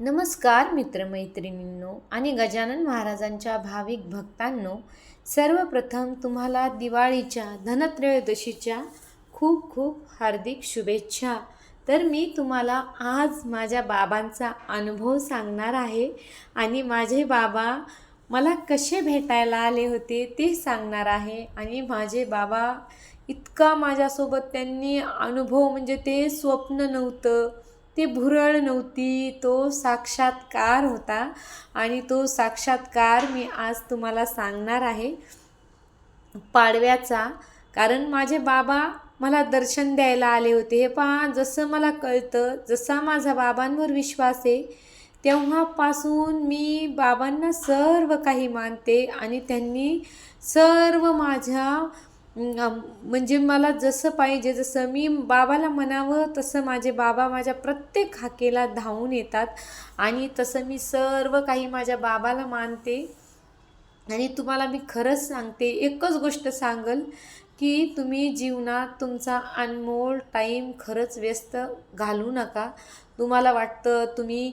नमस्कार मित्रमैत्रिणींनो आणि गजानन महाराजांच्या भाविक भक्तांनो सर्वप्रथम तुम्हाला दिवाळीच्या धनत्रयोदशीच्या खूप खूप हार्दिक शुभेच्छा. तर मी तुम्हाला आज माझ्या बाबांचा अनुभव सांगणार आहे आणि माझे बाबा मला कसे भेटायला आले होते ते सांगणार आहे. आणि माझे बाबा इतका माझ्यासोबत त्यांनी अनुभव म्हणजे ते स्वप्न नव्हतं. ती भुरळ नव्हती तो साक्षात्कार होता आणि तो साक्षात्कार मी आज तुम्हाला सांगणार आहे पाडव्याचा. कारण माझे बाबा मला दर्शन द्यायला आले होते. हे पहा जसं मला कळतं जसा माझा बाबांवर विश्वास आहे तेव्हापासून मी बाबांना सर्व काही मानते आणि त्यांनी सर्व माझ्या म्हणजे मला जसं पाहिजे जसं मी बाबाला म्हणावं तसं माझे बाबा माझ्या प्रत्येक हाकेला धावून येतात. आणि तसं मी सर्व काही माझ्या बाबाला मानते. आणि तुम्हाला मी खरंच सांगते एकच गोष्ट सांगल की तुम्ही जीवनात तुमचा अनमोल टाईम खरंच व्यस्त घालू नका. तुम्हाला वाटतं तुम्ही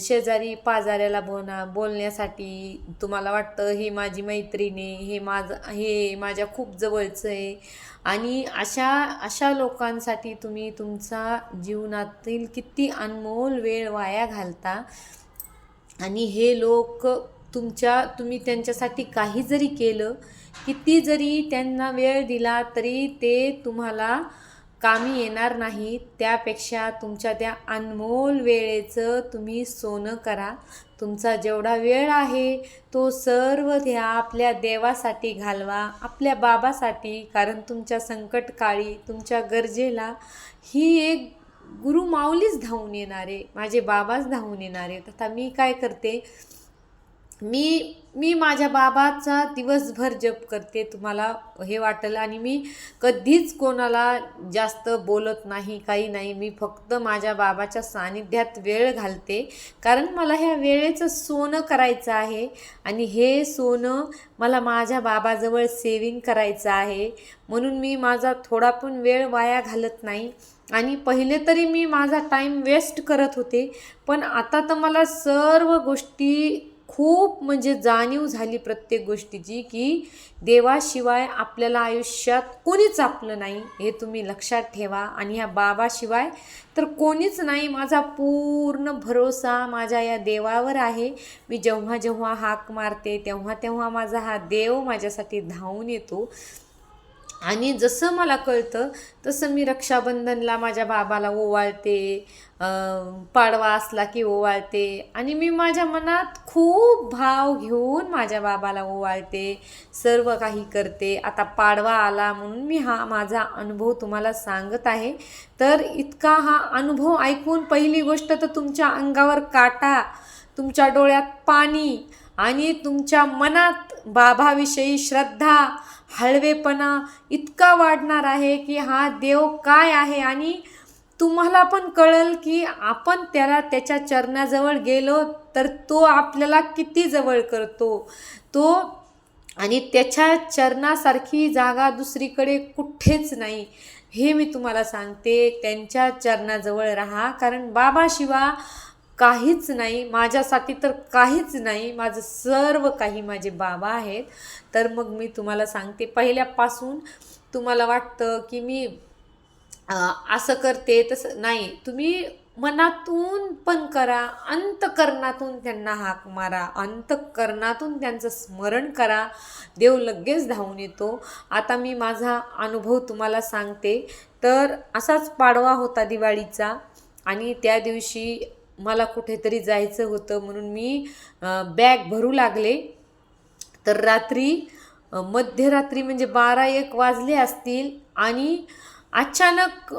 शेजारी पाजाऱ्याला बोना बोलण्यासाठी तुम्हाला वाटतं हे माझी मैत्रीण आहे हे माझं हे माझ्या खूप जवळचं आहे? आणि अशा अशा लोकांसाठी तुम्ही तुमचा जीवनातील किती अनमोल वेळ वाया घालता? आणि हे लोक तुमच्या तुम्ही त्यांच्यासाठी काही जरी केलं किती जरी त्यांना वेळ दिला तरी ते तुम्हाला कामी येणार नाही त्यापेक्षा तुमच्या त्या अनमोल वेळेचं तुम्ही सोनं करा. तुमचा जेवढा वेळ आहे तो सर्व द्या आपल्या देवासाठी घालवा आपल्या बाबासाठी कारण तुमच्या संकटकाळी तुमच्या गरजेला ही एक गुरुमाऊलीच धावून धावून येणारे माझे बाबाच धावून येणारे. तथा मी काय करते मी मी माझ्या बाबाचा दिवसभर जप करते तुम्हाला हे वाटेल. आणि मी कधीच कोणाला जास्त बोलत नाही काही नाही. मी फक्त माझ्या बाबाच्या सानिध्यात वेळ घालते. कारण मला ह्या वेळेचं सोनं करायचं आहे. आणि हे सोनं मला माझ्या बाबाजवळ सेविंग करायचं आहे. म्हणून मी माझा थोडा पण वेळ वाया घालत नाही. आणि पहिले तरी मी माझा टाईम वेस्ट करत होते. पण आता तर मला सर्व गोष्टी खूप म्हणजे जाणीव झाली प्रत्येक गोष्टीची की देवाशिवाय आपल्याला आयुष्यात कोणीच आपलं नाही हे तुम्ही लक्षात ठेवा. आणि ह्या बाबाशिवाय तर कोणीच नाही. माझा पूर्ण भरोसा माझ्या या देवावर आहे. मी जेव्हा जेव्हा हाक मारते तेव्हा तेव्हा माझा हा देव माझ्यासाठी धावून येतो. आणि जसं मला कळतं तसं मी रक्षाबंधनला माझ्या बाबाला ओवाळते पाडवा असला की ओवाळते आणि मी माझ्या मनात खूप भाव घेऊन माझ्या बाबाला ओवाळते सर्व काही करते. आता पाडवा आला म्हणून मी हा माझा अनुभव तुम्हाला सांगत आहे. तर इतका हा अनुभव ऐकून पहिली गोष्ट तर तुमच्या अंगावर काटा तुमच्या डोळ्यात पाणी आणि तुमच्या मनात बाबाविषयी श्रद्धा हळवेपणा इतका वाढणार आहे की हा देव काय आहे आणि तुम्हाला पण कळल की आपण त्याला त्याच्या चरणाजवळ गेलो तर तो आपल्याला किती जवळ करतो. तो आणि त्याच्या चरणासारखी जागा दुसरीकडे कुठेच नाही. हे मी तुम्हाला सांगते त्यांच्या चरणाजवळ राहा. कारण बाबाशिवा काहीच नाही माझ्यासाठी तर काहीच नाही माझं सर्व काही माझे बाबा आहेत. तर मग मी तुम्हाला सांगते पहिल्यापासून तुम्हाला वाटतं की मी असं करते तसं नाही. तुम्ही मनातून पण करा अंतकरणातून त्यांना हाक मारा अंतकरणातून त्यांचं स्मरण करा. देव लगेच धावून येतो. आता मी माझा अनुभव तुम्हाला सांगते. तर असाच पाडवा होता दिवाळीचा आणि त्या दिवशी मला कुठेतरी जायचं होतं म्हणून मी बॅग भरू लागले. तर रात्री मध्यरात्री म्हणजे बारा एक वाजले असतील आणि अचानक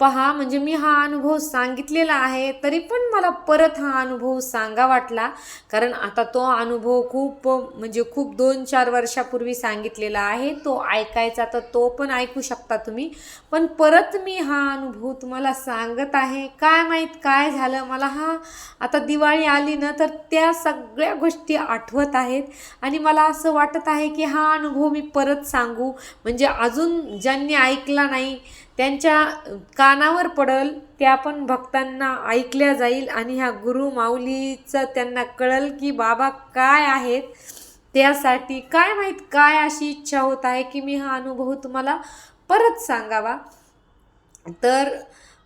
पहा म्हणजे मी हा अनुभव सांगितलेला आहे तरी पण मला परत हा अनुभव सांगा वाटला. कारण आता तो अनुभव खूप म्हणजे खूप दोन चार वर्षापूर्वी सांगितलेला आहे तो ऐकायचा तर तो पण ऐकू शकता तुम्ही. पण परत मी हा अनुभव तुम्हाला सांगत आहे. काय माहीत काय झालं मला हा आता दिवाळी आली ना तर त्या सगळ्या गोष्टी आठवत आहेत. आणि मला असं वाटत आहे की हा अनुभव मी परत सांगू. म्हणजे अजून ज्यांनी ऐकला नाही त्यांच्या कानावर पडल त्या पण भक्तांना ऐकल्या जाईल आणि ह्या गुरु माऊलीचं त्यांना कळल की बाबा काय आहेत त्यासाठी काय माहीत काय अशी इच्छा होत आहे की मी हा अनुभव तुम्हाला परत सांगावा. तर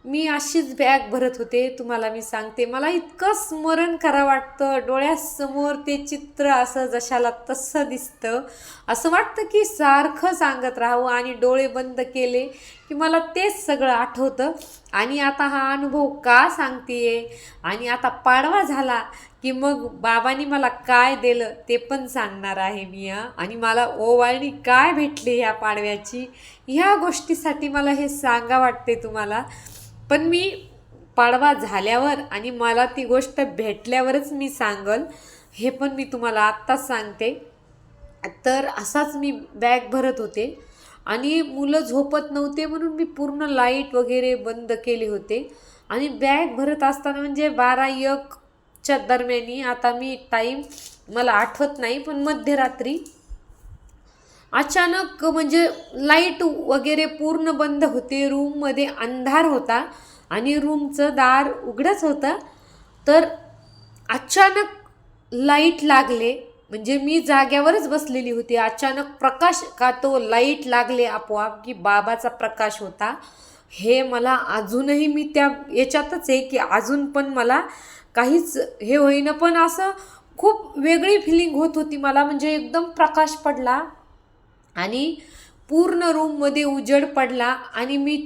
मी अशीच बॅग भरत होते तुम्हाला मी सांगते. मला इतकं स्मरण करा वाटतं डोळ्यासमोर ते चित्र असं जशाला तसं दिसतं. असं वाटतं की सारखं सांगत राहावं आणि डोळे बंद केले की मला तेच सगळं आठवतं. आणि आता हा अनुभव का सांगतेय? आणि आता पाडवा झाला की मग बाबांनी मला काय दिलं ते पण सांगणार आहे मी आणि मला ओवाळणी काय भेटली ह्या पाडव्याची? ह्या गोष्टीसाठी मला हे सांगा वाटते तुम्हाला. पण मी पाडवा झाल्यावर आणि मला ती गोष्ट भेटल्यावरच मी सांगल हे पण मी तुम्हाला आत्ताच सांगते. तर असाच मी बॅग भरत होते आणि मुलं झोपत नव्हते म्हणून मी पूर्ण लाइट वगैरे बंद केले होते. आणि बॅग भरत असताना म्हणजे बारा एकच्या दरम्यानी आता मी टाईम मला आठवत नाही पण मध्यरात्री अचानक म्हणजे लाइट वगैरे पूर्ण बंद होते रूममध्ये अंधार होता आणि रूमचं दार उघडंच होतं. तर अचानक लाइट लागले म्हणजे मी जाग्यावरच बसलेली होती. अचानक प्रकाश का तो लाइट लागले आपोआप की बाबाचा प्रकाश होता. हे मला अजूनही मी त्या याच्यातच आहे की अजून पण मला काहीच हे होईना. पण असं खूप वेगळी फिलिंग होत होती. मला म्हणजे एकदम प्रकाश पडला. आणि पूर्ण रूममध्ये उजेड पडला आणि मी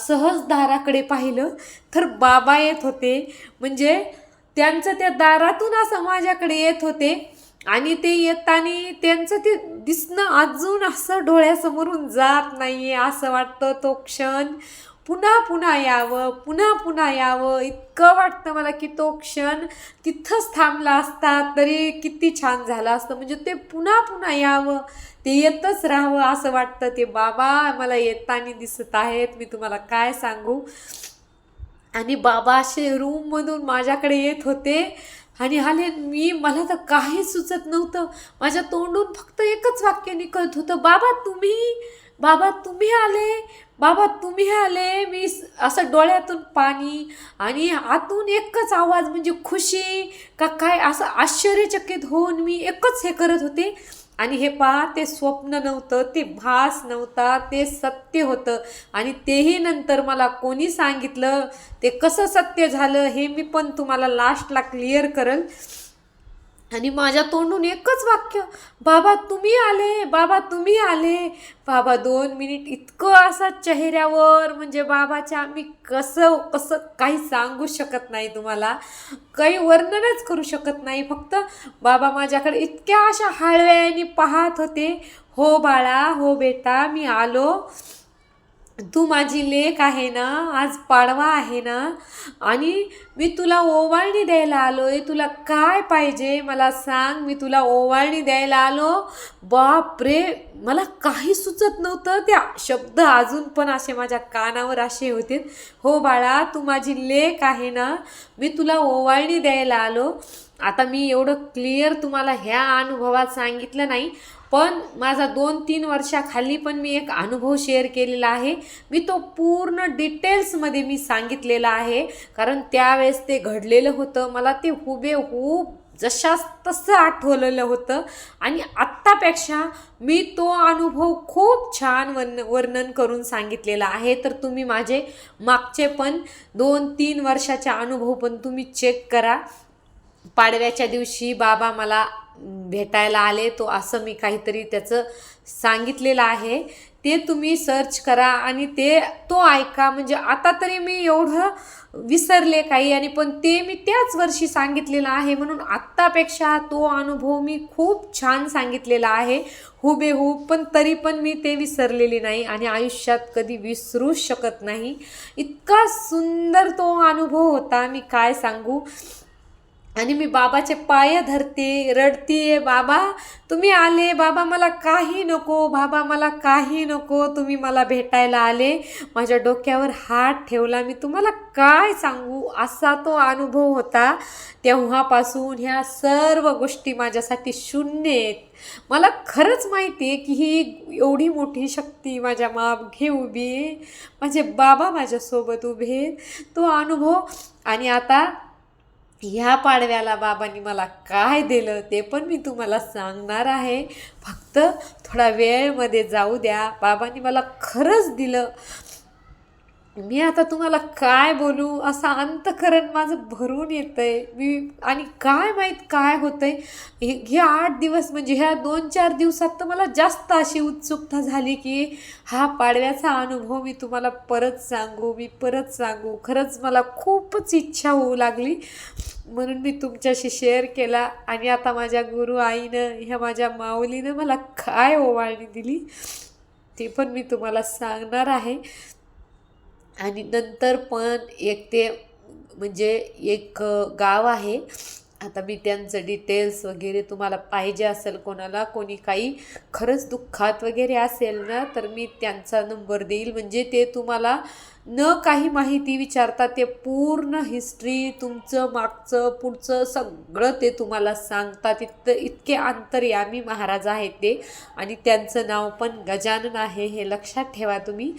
सहज दाराकडे पाहिलं तर बाबा येत होते. म्हणजे त्यांचं त्या दारातून असं माझ्याकडे येत होते आणि ते येताना त्यांचं ते दिसणं अजून असं डोळ्यासमोरून जात नाही आहे असं वाटतं तो क्षण. पुन्हा पुन्हा यावं पुन्हा पुन्हा यावं. इतकं वाटतं मला की तो क्षण तिथंच थांबला असता तरी किती छान झालं असतं. म्हणजे ते पुन्हा पुन्हा यावं ते येतच राहावं असं वाटतं. ते बाबा मला येताना दिसत आहेत मी तुम्हाला काय सांगू? आणि बाबा असे रूममधून माझ्याकडे येत होते आणि आले. मी मला तर काही सुचत नव्हतं. माझ्या तोंडून फक्त एकच वाक्य निकळत होतं. बाबा तुम्ही बाबा तुम्ही आले. बाबा तुम्ही आले मी असं डोळ्यातून पाणी आणि आतून एकच आवाज म्हणजे खुशी का काय असं आश्चर्यचकित होऊन मी एकच हे करत होते. आणि हे पहा ते स्वप्न नव्हतं ते भास नव्हता ते सत्य होतं. आणि तेही नंतर मला कोणी सांगितलं ते कसं सत्य झालं हे मी पण तुम्हाला लास्टला क्लिअर करल. आणि माझ्या तोंडून एकच वाक्य बाबा तुम्ही आले बाबा तुम्ही आले. बाबा दोन मिनिट इतकं असं चेहऱ्यावर म्हणजे बाबाच्या मी कसं कसं काही सांगू शकत नाही तुम्हाला. काही वर्णनच करू शकत नाही. फक्त बाबा माझ्याकडे इतक्या अशा हळव्याने पाहत होते हो बाळा हो बेटा मी आलो. तू माझी लेख आहे ना आज पाडवा आहे ना आणि मी तुला ओवाळणी द्यायला आलो आहे तुला काय पाहिजे मला सांग मी तुला ओवाळणी द्यायला आलो. बापरे मला काही सुचत नव्हतं त्या शब्द अजून पण असे माझ्या कानावर असे होते. हो बाळा तू माझी लेख आहे ना मी तुला ओवाळणी द्यायला आलो. आता मी एवढं क्लिअर तुम्हाला ह्या अनुभवात सांगितलं नाही. पण माझा दोन तीन वर्षाखाली पण मी एक अनुभव शेअर केलेला आहे. मी तो पूर्ण डिटेल्समध्ये मी सांगितलेला आहे. कारण त्यावेळेस ते घडलेलं होतं. मला ते हुबेहूब जशास तसं आठवलेलं होतं. आणि आत्तापेक्षा मी तो अनुभव खूप छान वन वर्णन करून सांगितलेला आहे. तर तुम्ही माझे मागचे पण दोन तीन वर्षाचे अनुभव पण तुम्ही चेक करा. पाडव्याच्या दिवशी बाबा मला भेटायला आले तो असं मी काहीतरी त्याचं सांगितलेलं आहे. ते तुम्ही सर्च करा आणि ते तो ऐका. म्हणजे आता तरी मी एवढं विसरले काही आणि पण ते मी त्याच वर्षी सांगितलेलं आहे म्हणून आत्तापेक्षा तो अनुभव मी खूप छान सांगितलेला आहे. हुबेहूब पण तरी पण मी ते विसरलेले नाही आणि आयुष्यात कधी विसरूच शकत नाही. इतका सुंदर तो अनुभव होता. मी काय सांगू? आणि मी बाबाचे पाय धरते रडतीये बाबा तुम्ही आले. बाबा मला काही नको. बाबा मला काही नको. तुम्ही मला भेटायला आले. माझ्या डोक्यावर हात ठेवला. मी तुम्हाला काय सांगू? असा तो अनुभव होता. तेव्हापासून ह्या सर्व गोष्टी माझ्यासाठी शून्य आहेत. मला खरंच माहिती आहे की ही एवढी मोठी शक्ती माझ्या मागे उभी आहे. माझे बाबा माझ्यासोबत उभे आहेत. तो अनुभव आणि आता ह्या पाडव्याला बाबांनी मला काय दिलं ते पण मी तुम्हाला सांगणार आहे. फक्त थोडा वेळमध्ये जाऊ द्या. बाबांनी मला खरंच दिलं. मी आता तुम्हाला काय बोलू? असं अंतकरण माझं भरून येतंय. मी आणि काय माहीत काय होतं हे हे आठ दिवस म्हणजे ह्या दोन चार दिवसात तर मला जास्त अशी उत्सुकता झाली की हा पाडव्याचा अनुभव मी तुम्हाला परत सांगू मी परत सांगू. खरंच मला खूपच इच्छा होऊ लागली. म्हणून मी तुमच्याशी शेअर केला आणि आता माझ्या गुरु आईनं ह्या माझ्या माऊलीनं मला काय ओवाळणी दिली? ते पण मी तुम्हाला सांगणार आहे. आणि नंतर पण एक ते म्हणजे एक गाव आहे. आता मी त्यांचं डिटेल्स वगैरे तुम्हाला पाहिजे असेल कोणाला कोणी काही खरंच दुःखात वगैरे असेल ना तर मी त्यांचा नंबर देईल. म्हणजे ते तुम्हाला न काही माहिती विचारता ते पूर्ण हिस्ट्री तुमचं मागचं पुढचं सगळं ते तुम्हाला सांगतात. इतकं इतके अंतर्यामी महाराज आहेत ते. आणि त्यांचं नाव पण गजानन आहे हे लक्षात ठेवा तुम्ही.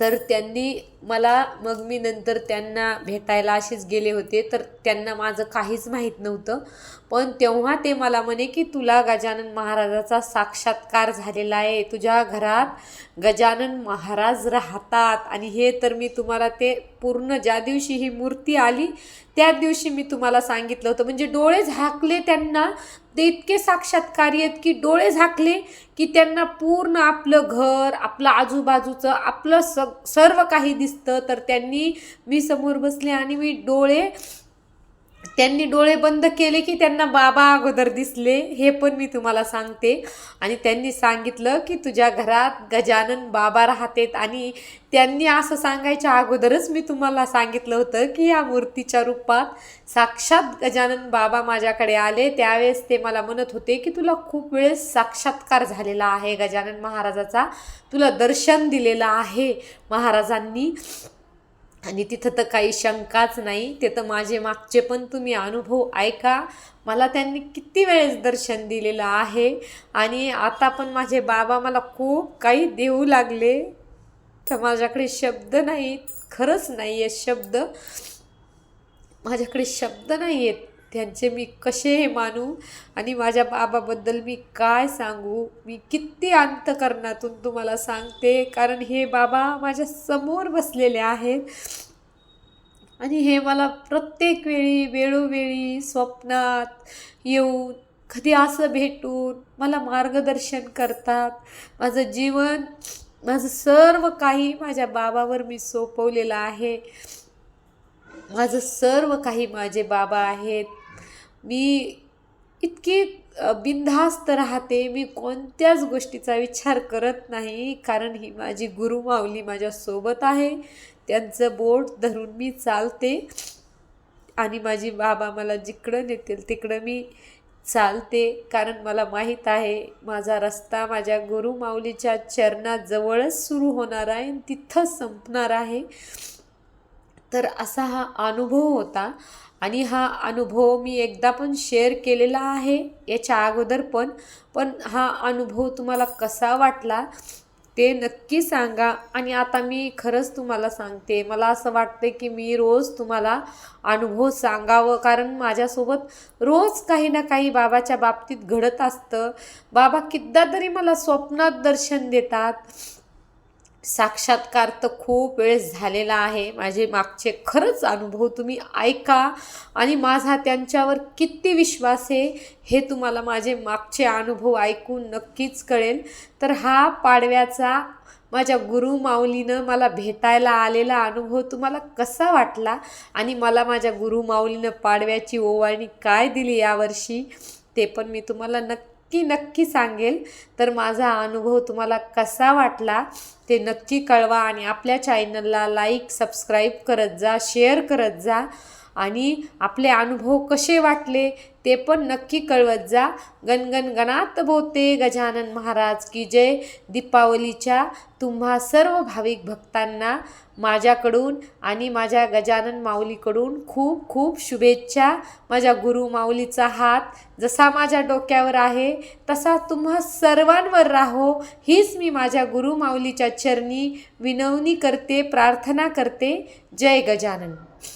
तर त्यांनी मला मग मी नंतर त्यांना भेटायला असेच गेले होते तर त्यांना माझं काहीच माहीत नव्हतं. पण तेव्हा ते मला म्हणे की तुला गजानन महाराजाचा साक्षात्कार झालेला आहे. तुझ्या घरात गजानन महाराज राहतात. आणि हे तर मी तुम्हाला ते पूर्ण ज्या दिवशी ही मूर्ती आली त्या दिवशी मी तुम्हाला सांगितलं होतं. म्हणजे डोळे झाकले त्यांना. ते इतके साक्षात्कारी आहेत की डोळे झाकले की त्यांना पूर्ण आपलं घर आपलं आजूबाजूचं आपलं स सर्व काही दिसतं. तर त्यांनी मी समोर बसले आणि मी डोळे त्यांनी डोळे बंद केले की त्यांना बाबा अगोदर दिसले हे पण मी तुम्हाला सांगते. आणि त्यांनी सांगितलं की तुझ्या घरात गजानन बाबा राहतेत आणि त्यांनी असं सांगायच्या अगोदरच मी तुम्हाला सांगितलं होतं की या मूर्तीच्या रूपात साक्षात गजानन बाबा माझ्याकडे आले. त्यावेळेस ते मला म्हणत होते की तुला खूप वेळेस साक्षात्कार झालेला आहे गजानन महाराजाचा. तुला दर्शन दिलेलं आहे महाराजांनी. आणि तिथं तर काही शंकाच नाही ते तर माझे मागचे पण तुम्ही अनुभव ऐका. मला त्यांनी किती वेळेस दर्शन दिलेलं आहे आणि आता पण माझे बाबा मला खूप काही देऊ लागले. तर माझ्याकडे शब्द नाहीत खरंच नाही आहेत शब्द. माझ्याकडे शब्द नाही आहेत त्यांचे मी कसे हे मानू आणि माझ्या बाबाबद्दल मी काय सांगू? मी किती अंतकरणातून तुम्हाला सांगते कारण हे बाबा माझ्यासमोर बसलेले आहेत. आणि हे मला प्रत्येक वेळी वेळोवेळी स्वप्नात येऊन कधी असं भेटून मला मार्गदर्शन करतात. माझं जीवन माझं सर्व काही माझ्या बाबावर मी सोपवलेलं आहे. माझं सर्व काही माझे बाबा आहेत. मी इतकी बिनधास्त राहते मी कोणत्याच गोष्टीचा विचार करत नाही कारण ही माझी गुरुमाऊली माझ्यासोबत आहे त्यांचं बोट धरून मी चालते आणि माझी बाबा मला जिकडं नेतील तिकडं मी चालते कारण मला माहीत आहे माझा रस्ता माझ्या गुरुमाऊलीच्या चरणाजवळच सुरू होणार आहे आणि तिथंच संपणार आहे. तर असा हा अनुभव होता. आणि हा अनुभव मी एकदा पण शेअर केलेला आहे याच्या अगोदर पण. पण हा अनुभव तुम्हाला कसा वाटला ते नक्की सांगा. आणि आता मी खरंच तुम्हाला सांगते मला असं वाटतं की मी रोज तुम्हाला अनुभव सांगावं. कारण माझ्यासोबत रोज काही ना काही बाबाच्या बाबतीत घडत असतं. बाबा किद्दा तरी मला स्वप्नात दर्शन देतात. साक्षात्कार तर खूप वेळेस झालेला आहे. माझे मागचे खरंच अनुभव तुम्ही ऐका आणि माझा त्यांच्यावर किती विश्वास आहे हे तुम्हाला माझे मागचे अनुभव ऐकून नक्कीच कळेल. तर हा पाडव्याचा माझ्या गुरु माऊलीनं मला भेटायला आलेला अनुभव तुम्हाला कसा वाटला आणि मला माझ्या गुरु माऊलीनं पाडव्याची ओवाळणी काय दिली यावर्षी ते पण मी तुम्हाला नक्की नक्की सांगेल. तर माझा अनुभव तुम्हाला कसा वाटला ते नक्की कळवा आणि आपल्या चॅनलला लाईक सबस्क्राईब करत जा शेअर करत जा. आणि आपले अनुभव कसे वाटले ते पण नक्की कळवत जा. गणगणगणात बोते गजानन महाराज की जय. दीपावलीच्या तुम्हा सर्व भाविक भक्तांना माझ्याकडून आणि माझ्या गजानन माऊलीकडून खूप खूप शुभेच्छा. माझ्या गुरु माऊलीचा हात जसा माझ्या डोक्यावर आहे तसा तुम्हा सर्वांवर राहो. हीच मी माझ्या गुरु माऊलीच्या चरणी विनवणी करते प्रार्थना करते. जय गजानन.